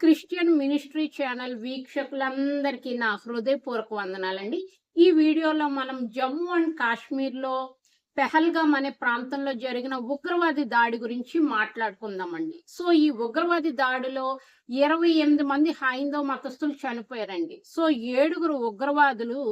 Christian ministry channel వీక్షకులందరికీ నా హృదయపూర్వక వందనాలండి. ఈ వీడియోలో మనం జమ్మూ అండ్ కాశ్మీర్లో పెహల్గామ్ అనే ప్రాంతంలో జరిగిన ఉగ్రవాది దాడి గురించి మాట్లాడుకుందామండి. సో ఈ ఉగ్రవాది దాడిలో ఇరవై ఎనిమిది మంది హైందవ మతస్థులు చనిపోయారండి. సో ఏడుగురు ఉగ్రవాదులు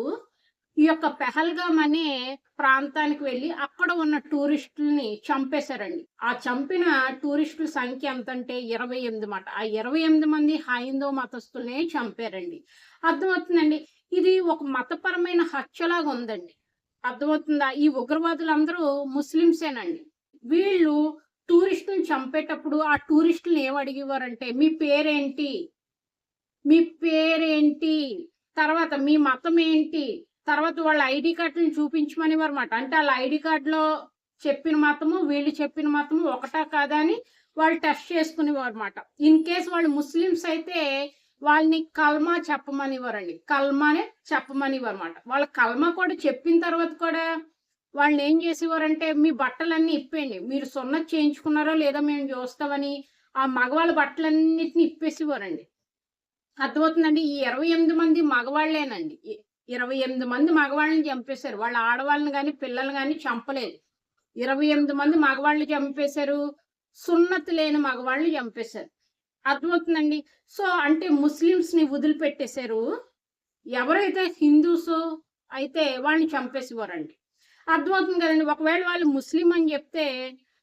ఈ యొక్క పెహల్గామ్ అనే ప్రాంతానికి వెళ్ళి అక్కడ ఉన్న టూరిస్టుల్ని చంపేశారండి. ఆ చంపిన టూరిస్టుల సంఖ్య ఎంత అంటే ఇరవై ఎనిమిది మాట. ఆ ఇరవై ఎనిమిది మంది హైందవ మతస్థులనే చంపారండి. అర్థమవుతుందండి? ఇది ఒక మతపరమైన హత్యలాగా ఉందండి. అర్థమవుతుందా? ఈ ఉగ్రవాదులందరూ ముస్లింసేనండి వీళ్ళు టూరిస్టులు చంపేటప్పుడు ఆ టూరిస్టులు ఏం అడిగేవారంటే మీ పేరేంటి? మీ పేరేంటి? తర్వాత మీ మతం ఏంటి? తర్వాత వాళ్ళ ఐడి కార్డులను చూపించమని అనమాట అంటే వాళ్ళ ఐడి కార్డులో చెప్పిన మతము వీళ్ళు చెప్పిన మతము ఒకటా కాదా అని వాళ్ళు టెస్ట్ చేసుకునేవారు అనమాట ఇన్ కేస్ వాళ్ళు ముస్లిమ్స్ అయితే వాళ్ళని కల్మా చెప్పమనివ్వరండి కల్మానే చెప్పమనివ్వరు అనమాట వాళ్ళ కల్మా కూడా చెప్పిన తర్వాత కూడా వాళ్ళని ఏం చేసేవారంటే మీ బట్టలన్నీ ఇప్పేయండి. మీరు సొన్న చేయించుకున్నారో లేదో మేము చూస్తామని ఆ మగవాళ్ళ బట్టలన్నిటిని ఇప్పేసేవారండి. అర్థమవుతుందండి? ఈ ఇరవై ఎనిమిది మంది మగవాళ్ళేనండి ఇరవై ఎనిమిది మంది మగవాళ్ళని చంపేశారు. వాళ్ళ ఆడవాళ్ళని కానీ పిల్లల్ని కానీ చంపలేదు. ఇరవై ఎనిమిది మంది మగవాళ్ళని చంపేశారు. సున్నతి లేని మగవాళ్ళని చంపేశారు. అర్థమవుతుందండి? సో అంటే ముస్లిమ్స్ని వదిలిపెట్టేశారు. ఎవరైతే హిందూస్ అయితే వాళ్ళని చంపేసేవారండి. అర్థమవుతుంది కదండి? ఒకవేళ వాళ్ళు ముస్లిం అని చెప్తే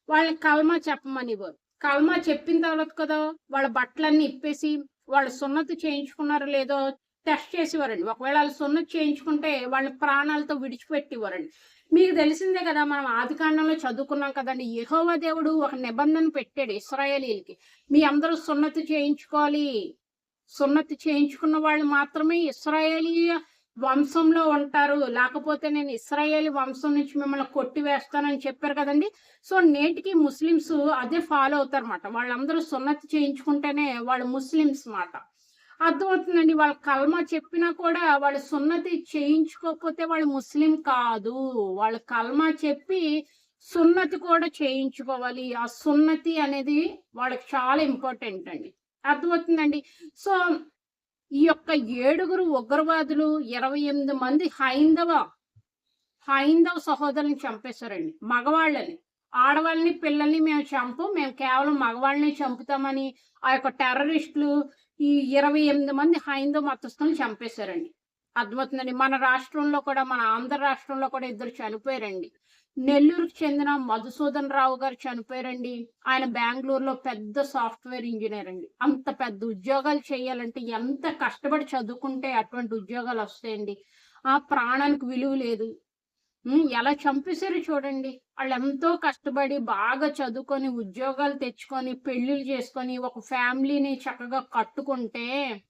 వాళ్ళని కల్మా చెప్పమనివ్వరు కల్మా చెప్పిన తర్వాత కదా వాళ్ళ బట్టలన్నీ ఇప్పేసి వాళ్ళు సున్నతి చేయించుకున్నారో లేదో టెస్ట్ చేసేవారండి. ఒకవేళ వాళ్ళు సున్నతి చేయించుకుంటే వాళ్ళ ప్రాణాలతో విడిచిపెట్టేవారండి. మీకు తెలిసిందే కదా మనం ఆదికాండంలో చదువుకున్నాం కదండి. యహోవ దేవుడు ఒక నిబంధన పెట్టాడు ఇస్రాయేలీలకి. మీ అందరూ సున్నతి చేయించుకోవాలి. సున్నతి చేయించుకున్న వాళ్ళు మాత్రమే ఇస్రాయేలీ వంశంలో ఉంటారు. లేకపోతే నేను ఇస్రాయేలీ వంశం నుంచి మిమ్మల్ని కొట్టివేస్తానని చెప్పారు కదండి. సో నేటికి ముస్లిమ్స్ అదే ఫాలో అవుతారన్నమాట. వాళ్ళందరూ సున్నతి చేయించుకుంటేనే వాళ్ళు ముస్లిమ్స్ మాట. అర్థమవుతుందండి. వాళ్ళ కల్మా చెప్పినా కూడా వాళ్ళు సున్నతి చేయించుకోకపోతే వాళ్ళు ముస్లిం కాదు. వాళ్ళ కల్మా చెప్పి సున్నతి కూడా చేయించుకోవాలి. ఆ సున్నతి అనేది వాళ్ళకి చాలా ఇంపార్టెంట్ అండి. అర్థమవుతుందండి? సో ఈ యొక్క ఏడుగురు ఉగ్రవాదులు ఇరవై ఎనిమిది మంది హైందవ హైందవ సహోదరుని చంపేశారండి. మగవాళ్ళని. ఆడవాళ్ళని పిల్లల్ని మేము చంపు. మేము కేవలం మగవాళ్ళని చంపుతామని ఆ యొక్క టెర్రరిస్టులు ఈ ఇరవై ఎనిమిది మంది హైందవ మతస్థులను చంపేశారండి. అర్థమవుతుందండి? మన రాష్ట్రంలో కూడా మన ఆంధ్ర రాష్ట్రంలో కూడా ఇద్దరు చనిపోయారండి. నెల్లూరుకు చెందిన మధుసూదన్ రావు గారు చనిపోయారండి. ఆయన బెంగళూరులో పెద్ద సాఫ్ట్వేర్ ఇంజనీర్ అండి. అంత పెద్ద ఉద్యోగాలు చేయాలంటే ఎంత కష్టపడి చదువుకుంటే అటువంటి ఉద్యోగాలు వస్తాయండి? ఆ ప్రాణానికి విలువ లేదు. ఎలా చంపేశారు చూడండి. వాళ్ళు ఎంతో కష్టపడి బాగా చదువుకొని ఉద్యోగాలు తెచ్చుకొని పెళ్ళిళ్ళు చేసుకొని ఒక ఫ్యామిలీని చక్కగా కట్టుకుంటే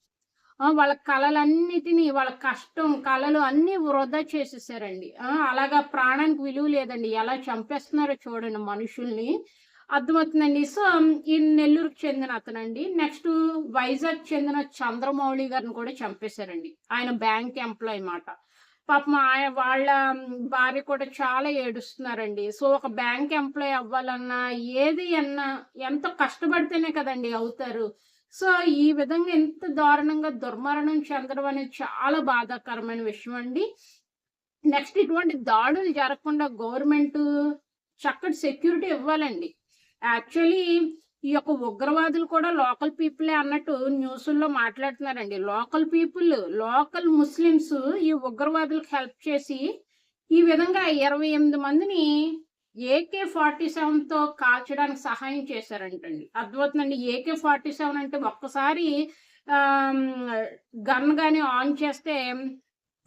వాళ్ళ కళలన్నిటినీ వాళ్ళ కష్టం కళలు అన్ని వృధా చేసేసారండి. ఆ, అలాగా ప్రాణానికి విలువ లేదండి. ఎలా చంపేస్తున్నారో చూడండి మనుషుల్ని. అర్థమవుతుందండి. సో ఈ నెల్లూరుకు చెందిన అతనండి. నెక్స్ట్ వైజాగ్ చెందిన చంద్రమౌళి గారిని కూడా చంపేశారండి. ఆయన బ్యాంక్ ఎంప్లాయ్ మాట. పాపం ఆయన వాళ్ళ భార్య కూడా చాలా ఏడుస్తున్నారండి. సో ఒక బ్యాంక్ ఎంప్లాయ్ అవ్వాలన్నా ఏది అన్నా ఎంతో కష్టపడితేనే కదండి అవుతారు. సో ఈ విధంగా ఎంత దారుణంగా దుర్మరణం చెందడం అనేది చాలా బాధాకరమైన విషయం అండి. నెక్స్ట్ ఇటువంటి దాడులు జరగకుండా గవర్నమెంట్ చక్కటి సెక్యూరిటీ ఇవ్వాలండి. యాక్చువల్లీ ఈ యొక్క ఉగ్రవాదులు కూడా లోకల్ పీపులే అన్నట్టు న్యూస్లో మాట్లాడుతున్నారండి. లోకల్ పీపుల్ లోకల్ ముస్లిమ్స్ ఈ ఉగ్రవాదులకు హెల్ప్ చేసి ఈ విధంగా ఇరవై ఎనిమిది మందిని ఏకే ఫార్టీ సెవెన్తో కాల్చడానికి సహాయం చేశారంటండి. అర్థమవుతుందండి ఏకే ఫార్టీ సెవెన్ అంటే ఒక్కసారి గన్ కానీ ఆన్ చేస్తే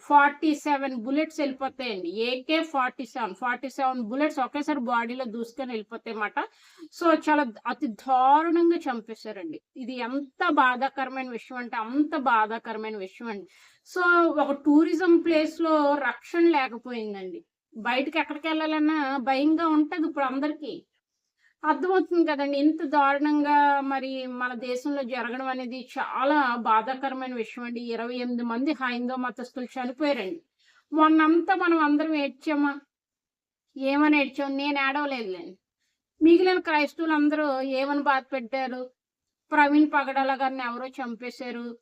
forty seven bullets వెళ్ళిపోతాయండి. AK forty seven forty seven bullets ఒకేసారి బాడీలో దూసుకొని వెళ్ళిపోతాయి అన్నమాట సో చాలా అతి దారుణంగా చంపేశారండి. ఇది ఎంత బాధాకరమైన విషయం అంటే అంత బాధాకరమైన విషయం అండి. సో ఒక టూరిజం ప్లేస్లో రక్షణ లేకపోయిందండి. బయటకి ఎక్కడికి వెళ్ళాలన్నా భయంగా ఉంటుంది ఇప్పుడు అందరికి. అర్థమవుతుంది కదండి. ఇంత దారుణంగా మరి మన దేశంలో జరగడం అనేది చాలా బాధాకరమైన విషయం అండి. ఇరవై ఎనిమిది మంది హైందవ మతస్థులు చనిపోయారండి. మొన్నంతా మనం అందరం ఏడ్చామా? ఏమని ఏడ్చాం? నేను ఏడవలేదులేండి. మిగిలిన క్రైస్తవులు అందరూ ఏమని బాధ పెట్టారు? ప్రవీణ్ పగడాల గారిని ఎవరో చంపేశారు?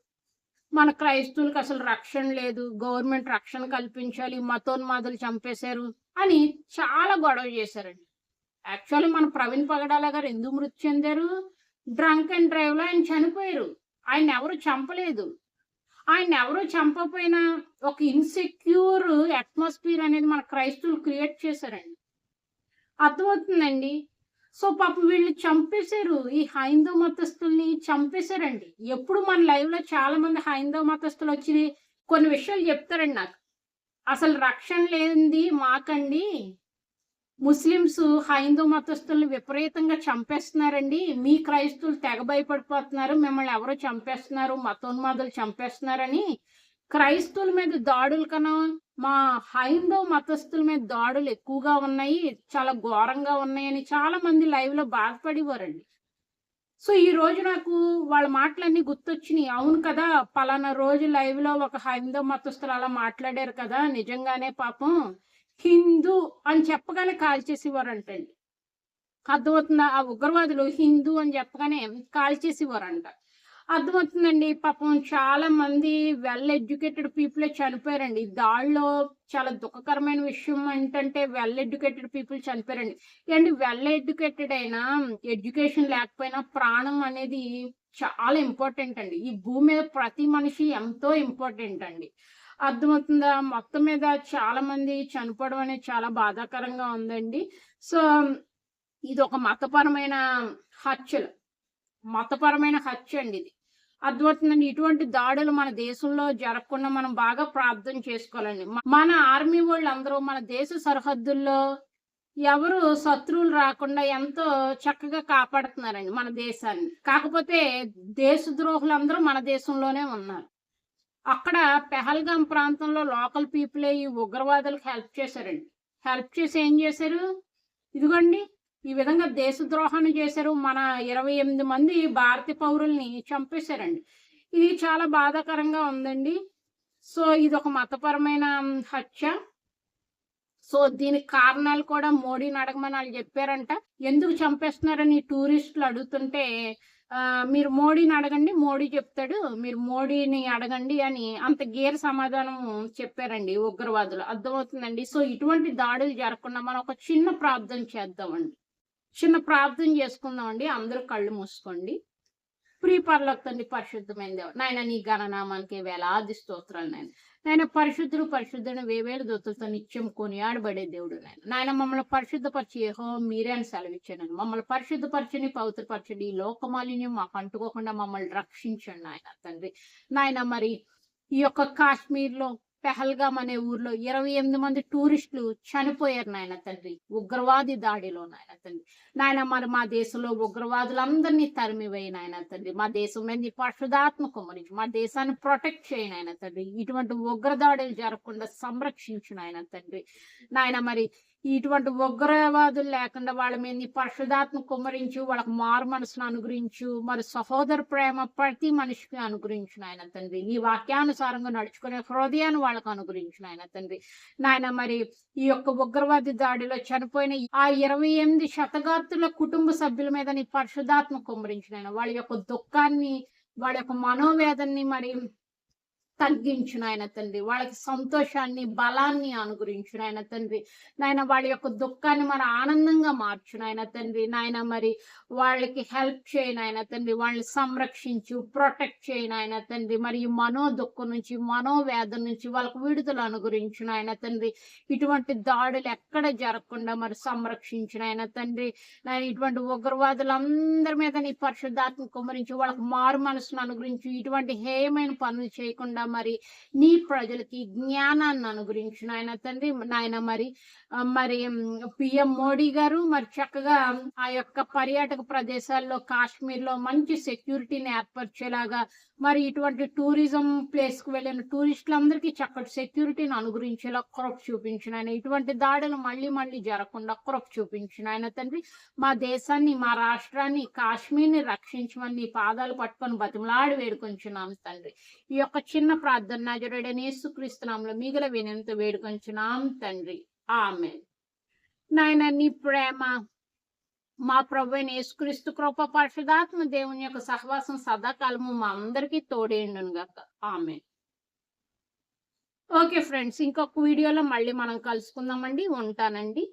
మన క్రైస్తవులకు అసలు రక్షణ లేదు. గవర్నమెంట్ రక్షణ కల్పించాలి. మతోన్మాదులు చంపేశారు అని చాలా గొడవ చేశారండి. యాక్చువల్లీ మన ప్రవీణ్ పగడాల గారు ఎందుకు మృతి చెందారు? డ్రంక్ అండ్ డ్రైవ్లో ఆయన చనిపోయారు. ఆయన ఎవరు చంపలేదు. ఆయన ఎవరు చంపపోయినా ఒక ఇన్సెక్యూర్ అట్మాస్ఫియర్ అనేది మన క్రైస్తవులు క్రియేట్ చేశారండి. అర్థమవుతుందండి? సో పాప వీళ్ళు చంపేశారు. ఈ హైందవ మతస్థుల్ని చంపేశారండి. ఎప్పుడు మన లైవ్లో చాలా మంది హైందవ మతస్థులు వచ్చి కొన్ని విషయాలు చెప్తారండి నాకు. అసలు రక్షణ లేనిది మాకండి. ముస్లిమ్స్ హైందూ మతస్థుల్ని విపరీతంగా చంపేస్తున్నారండి. మీ క్రైస్తువులు తెగ భయపడిపోతున్నారు. మిమ్మల్ని ఎవరో చంపేస్తున్నారు. మతోన్మాదులు చంపేస్తున్నారని. క్రైస్తవుల మీద దాడుల కన్నా మా హైందవ మతస్థుల మీద దాడులు ఎక్కువగా ఉన్నాయి. చాలా ఘోరంగా ఉన్నాయని చాలా మంది లైవ్లో బాధపడేవారండి. సో ఈ రోజు నాకు వాళ్ళ మాటలన్నీ గుర్తొచ్చినాయి. అవును కదా పలానా రోజు లైవ్లో ఒక హైందవ మతస్థులు అలా మాట్లాడారు కదా. నిజంగానే పాపం. హిందూ అని చెప్పగానే కాల్ చేసేవారంటండి. అర్థమవుతుందా? ఆ ఉగ్రవాదులు హిందూ అని చెప్పగానే కాల్ అంట అర్థమవుతుందండి పాపం చాలా మంది వెల్ ఎడ్యుకేటెడ్ పీపుల్ చనిపోయారండి దాడిలో చాలా దుఃఖకరమైన విషయం ఏంటంటే వెల్ ఎడ్యుకేటెడ్ పీపుల్ చనిపోయారండి. ఏంటి? వెల్ ఎడ్యుకేటెడ్ అయినా ఎడ్యుకేషన్ లేకపోయినా ప్రాణం అనేది చాలా ఇంపార్టెంట్ అండి. ఈ భూమి మీద ప్రతి మనిషి ఎంతో ఇంపార్టెంట్ అండి. అర్థమవుతుందా? మొత్తం మీద చాలా మంది చనిపోవడం అనేది చాలా బాధాకరంగా ఉందండి. సో ఇది ఒక మతపరమైన హత్యలు. మతపరమైన హత్య అండి ఇది. అర్థమవుతుందండి? ఇటువంటి దాడులు మన దేశంలో జరగకుండా మనం బాగా ప్రార్థన చేసుకోవాలండి. మన ఆర్మీ వాళ్ళు అందరూ మన దేశ సరిహద్దుల్లో ఎవరు శత్రువులు రాకుండా ఎంతో చక్కగా కాపాడుతున్నారండి మన దేశాన్ని. కాకపోతే దేశద్రోహులందరూ మన దేశంలోనే ఉన్నారు. అక్కడ పెహల్గాం ప్రాంతంలో లోకల్ పీపులే ఈ ఉగ్రవాదులకు హెల్ప్ చేశారండి. హెల్ప్ చేసి ఏం చేశారు? ఇదిగోండి ఈ విధంగా దేశద్రోహాన్ని చేశారు. మన ఇరవై ఎనిమిది మంది భారతీయ పౌరుల్ని చంపేశారండి. ఇది చాలా బాధాకరంగా ఉందండి. సో ఇది ఒక మతపరమైన హత్య. సో దీనికి కారణాలు కూడా మోడీని అడగమని వాళ్ళు చెప్పారంట. ఎందుకు చంపేస్తున్నారని టూరిస్టులు అడుగుతుంటే మీరు మోడీని అడగండి మోడీ చెప్తాడు మీరు మోడీని అడగండి అని అంత గేర్ సమాధానం చెప్పారండి ఉగ్రవాదులు. అర్థమవుతుందండి? సో ఇటువంటి దాడులు జరగకుండా మనం ఒక చిన్న ప్రార్థన చేద్దామండి. చిన్న ప్రార్థన చేసుకుందామండి. అందరూ కళ్ళు మూసుకోండి. ప్రియ తండ్రి పరిశుద్ధమైన దేవ నాయన నీ గణనామానికి వేలాది స్తోత్రాలు నాయన. నాయన పరిశుద్ధుడు పరిశుద్ధుని వేవేలు దూతలతో నిత్యం కొనియాడబడే దేవుడు నాయన. నాయన మమ్మల్ని పరిశుద్ధపరిచి ఏహో మీరే అని సెలవిచ్చాను మమ్మల్ని పరిశుద్ధపరచని పవిత్రపరచని ఈ లోకమాలిన్యం మాకు అంటుకోకుండా మమ్మల్ని రక్షించండి నాయన తండ్రి. నాయన మరి ఈ యొక్క కాశ్మీర్లో పెహల్గాం అనే ఊర్లో ఇరవై ఎనిమిది మంది టూరిస్టులు చనిపోయారు నాయన తండ్రి. ఉగ్రవాది దాడిలో నాయన తండ్రి. నాయన మరి మా దేశంలో ఉగ్రవాదులందరినీ తరిమివేయి నాయన తండ్రి. మా దేశం మీద నీ కుమరించి మా దేశాన్ని ప్రొటెక్ట్ చేయి నాయన తండ్రి. ఇటువంటి ఉగ్రదాడులు జరగకుండా సంరక్షించు నాయన తండ్రి. నాయన మరి ఇటువంటి ఉగ్రవాదులు లేకుండా వాళ్ళ మీద నీ పరిశుధాత్మ కుమరించు వాళ్ళకి మారు మనసును అనుగ్రహించు మరి సహోదర ప్రేమ ప్రతి మనిషికి అనుగ్రహించు నాయన తండ్రి. నీ వాక్యానుసారంగా నడుచుకునే హృదయాన్ని వాళ్ళకు అనుగ్రహించు నాయన తండ్రి. నాయన మరి ఈ యొక్క ఉగ్రవాది దాడిలో చనిపోయిన ఆ ఇరవై ఎనిమిది శతగాత్రుల కుటుంబ సభ్యుల మీద నీ పరిశుధాత్మ కుమ్మరించు నాయన. వాళ్ళ యొక్క దుఃఖాన్ని వాళ్ళ యొక్క మనోవేదన్ని మరి తగ్గించు నాయన తండ్రి. వాళ్ళకి సంతోషాన్ని బలాన్ని అనుగురించు నాయన తండ్రి. నాయన వాళ్ళ యొక్క దుఃఖాన్ని మరి ఆనందంగా మార్చు నాయన తండ్రి. నాయన మరి వాళ్ళకి హెల్ప్ చేయను ఆయన తండ్రి. వాళ్ళని సంరక్షించు ప్రొటెక్ట్ చేయను ఆయన తండ్రి. మరి ఈ మనో దుఃఖం నుంచి మనోవేదన నుంచి వాళ్ళకు విడుదల అనుగురించు నాయన తండ్రి. ఇటువంటి దాడులు ఎక్కడ జరగకుండా మరి సంరక్షించిన ఆయన తండ్రి. నాయన ఇటువంటి ఉగ్రవాదులందరి మీద నీ పరిశుద్ధాత్మ కుమరించి వాళ్ళకి మారు మనసును అనుగురించి ఇటువంటి హేయమైన పనులు చేయకుండా మరి నీ ప్రజలకి జ్ఞానాన్ని అనుగ్రహించు నాయన తండ్రి. నాయన మరి మరి పిఎం మోడీ గారు మరి చక్కగా ఆ యొక్క పర్యాటక ప్రదేశాల్లో కాశ్మీర్లో మంచి సెక్యూరిటీని ఏర్పరిచేలాగా మరి ఇటువంటి టూరిజం ప్లేస్కు వెళ్ళిన టూరిస్టులందరికీ చక్కటి సెక్యూరిటీని అనుగ్రహించేలా కృప చూపించిన ఆయన ఇటువంటి దాడులు మళ్ళీ మళ్ళీ జరగకుండా క్రొప్ చూపించిన ఆయన తండ్రి. మా దేశాన్ని మా రాష్ట్రాన్ని కాశ్మీర్ని రక్షించమని నీ పాదాలు పట్టుకొని బతిమలాడి వేడుకొంచున్నాను తండ్రి. ఈ యొక్క చిన్న ప్రార్థన నజరుడని యేసుక్రీస్తునాంలో మిగిలిన వినంత వేడుకొంచున్నాం తండ్రి. ఆమె నాయన నీ ప్రేమ మా ప్రభు అయిన యేసుక్రీస్తు కృప పరిశుధాత్మ దేవుని యొక్క సహవాసం సదాకాలము మా అందరికీ తోడేయండును గాక ఆమె ఓకే ఫ్రెండ్స్ ఇంకొక వీడియోలో మళ్ళీ మనం కలుసుకుందామండి. ఉంటానండి.